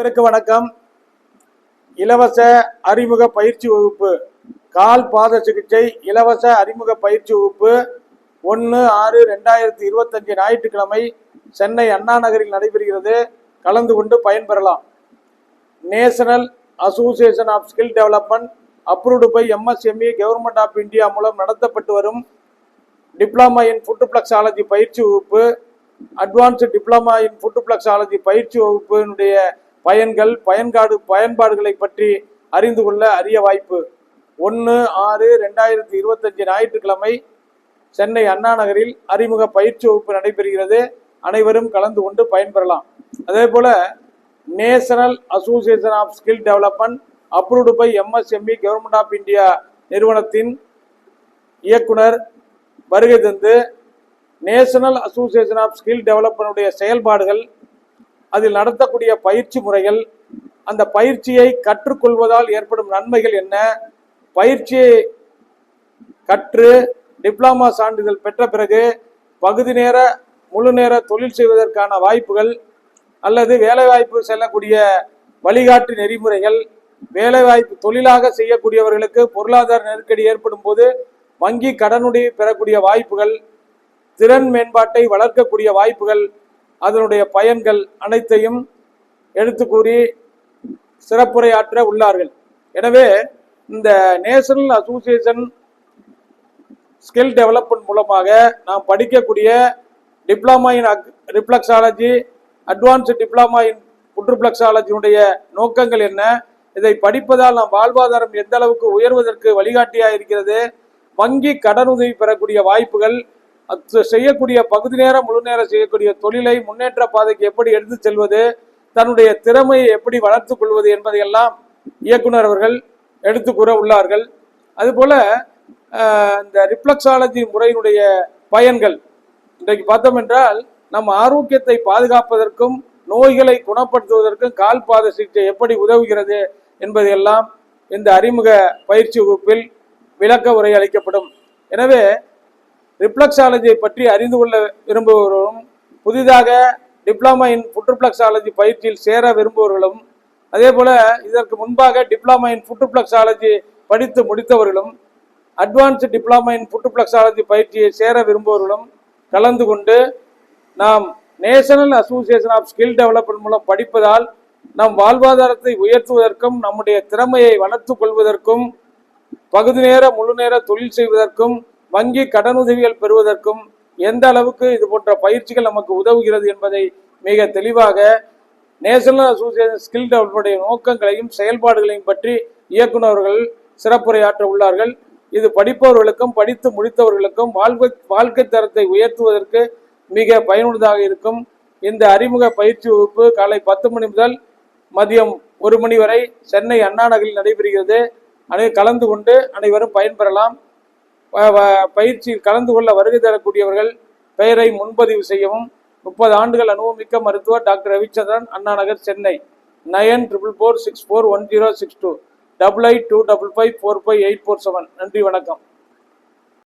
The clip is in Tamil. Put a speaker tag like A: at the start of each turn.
A: அனைவருக்கு வணக்கம். இலவச அறிமுக பயிற்சி வகுப்பு. கால் பாத சிகிச்சை இலவச அறிமுக பயிற்சி வகுப்பு. ஒன்று ஆறு ரெண்டாயிரத்தி இருபத்தஞ்சு ஞாயிற்றுக்கிழமை சென்னை அண்ணா நகரில் நடைபெறுகிறது. கலந்து கொண்டு பயன்பெறலாம். National association of skill development approved by MSME government of India மூலம் நடத்தப்பட்டு வரும் டிப்ளமா இன் ஃபுட் பிளக்ஸாலஜி பயிற்சி வகுப்பு. Advanced diploma in foot reflexology பயிற்சி வகுப்பினுடைய பயன்கள் பயன்பாடு பயன்பாடுகளை பற்றி அறிந்து கொள்ள அரிய வாய்ப்பு. ஒன்று ஆறு ரெண்டாயிரத்தி இருபத்தஞ்சு ஞாயிற்றுக்கிழமை சென்னை அண்ணா நகரில் அறிமுக பயிற்சி வகுப்பு நடைபெறுகிறது. அனைவரும் கலந்து கொண்டு பயன்பெறலாம். அதே போல national association of skill development approved by MSME government of India நிறுவனத்தின் இயக்குனர் வருகை தந்து நேஷனல் அசோசியேஷன் ஆஃப் ஸ்கில் டெவலப்மெண்டுடைய செயல்பாடுகள் அதில் நடத்தக்கூடிய பயிற்சி முறைகள் அந்த பயிற்சியை கற்றுக்கொள்வதால் ஏற்படும் நன்மைகள் என்ன? பயிற்சியை கற்று டிப்ளமா சான்றிதழ் பெற்ற பிறகு பகுதி நேர முழு நேர தொழில் செய்வதற்கான வாய்ப்புகள் அல்லது வேலைவாய்ப்பு செல்லக்கூடிய வழிகாட்டு நெறிமுறைகள் வேலைவாய்ப்பு தொழிலாக செய்யக்கூடியவர்களுக்கு பொருளாதார நெருக்கடி ஏற்படும் போது வங்கி கடனுடைய பெறக்கூடிய வாய்ப்புகள் திறன் மேம்பாட்டை வளர்க்கக்கூடிய வாய்ப்புகள் அதனுடைய பயன்கள் அனைத்தையும் எடுத்து கூறி சிறப்புரையாற்ற உள்ளார்கள். எனவே இந்த நேஷனல் அசோசியேஷன் ஸ்கில் டெவலப்மெண்ட் மூலமாக நாம் படிக்கக்கூடிய diploma in reflexology advanced diploma in புற்றுப்ளக்ஸாலஜியுடைய நோக்கங்கள் என்ன? இதை படிப்பதால் நாம் வாழ்வாதாரம் எந்த அளவுக்கு உயர்வதற்கு வழிகாட்டியாக இருக்கிறது வங்கி கடனுதவி பெறக்கூடிய வாய்ப்புகள் செய்யக்கூடிய பகுதி நேரம் முழு நேரம் செய்யக்கூடிய தொழிலை முன்னேற்ற பாதைக்கு எப்படி எடுத்து செல்வது தன்னுடைய திறமையை எப்படி வளர்த்துக் கொள்வது என்பதையெல்லாம் இயக்குனர் அவர்கள் எடுத்து கூற உள்ளார்கள். அதுபோல இந்த ரிப்ளக்ஸாலஜி முறையினுடைய பயன்கள். இன்றைக்கு பார்த்தோம் என்றால் நம் ஆரோக்கியத்தை பாதுகாப்பதற்கும் நோய்களை குணப்படுத்துவதற்கும் கால் பாத சிகிச்சை எப்படி உதவுகிறது என்பதையெல்லாம் இந்த அறிமுக பயிற்சி வகுப்பில் விளக்க உரை அளிக்கப்படும். எனவே ரிப்ளக்ஸாலஜியை பற்றி அறிந்து கொள்ள விரும்புபவர்களும் புதிதாக டிப்ளமா இன் புற்றுப்ளக்ஸாலஜி பயிற்சியில் சேர விரும்புபவர்களும் அதே போல் இதற்கு முன்பாக டிப்ளமா இன் புற்றுப்ளக்ஸாலஜி படித்து முடித்தவர்களும் அட்வான்ஸ்டு டிப்ளமா இன் புற்றுப்ளக்ஸாலஜி பயிற்சியை சேர விரும்புபவர்களும் கலந்து கொண்டு நாம் national association of skill development மூலம் படிப்பதால் நம் வாழ்வாதாரத்தை உயர்த்துவதற்கும் நம்முடைய திறமையை வளர்த்துக் கொள்வதற்கும் பகுதி நேர முழு நேர தொழில் செய்வதற்கும் வங்கி கடனுதவிகள் பெறுவதற்கும் எந்த அளவுக்கு இது போன்ற பயிற்சிகள் நமக்கு உதவுகிறது என்பதை மிக தெளிவாக நேஷனல் அசோசியேஷன் ஸ்கில் டெவலப்மெண்ட் நோக்கங்களையும் செயல்பாடுகளையும் பற்றி இயக்குநர்கள் சிறப்புரையாற்ற உள்ளார்கள். இது படிப்பவர்களுக்கும் படித்து முடித்தவர்களுக்கும் வாழ்க்கை வாழ்க்கை தரத்தை உயர்த்துவதற்கு மிக பயனுள்ளதாக இருக்கும். இந்த அறிமுக பயிற்சி வகுப்பு காலை பத்து மணி முதல் மதியம் ஒரு மணி வரை சென்னை அண்ணா நகரில் நடைபெறுகிறது. அனை கலந்து கொண்டு அனைவரும் பயன்பெறலாம். பயிற்சியில் கலந்து கொள்ள வருகை தரக்கூடியவர்கள் பெயரை முன்பதிவு செய்யவும் முப்பது ஆண்டுகள் அனுபவமிக்க மருத்துவர் doctor Ravichandran Anna Nagar Chennai. Nine triple four six four one zero six two. Double eight two double five four five eight four seven. நன்றி வணக்கம்.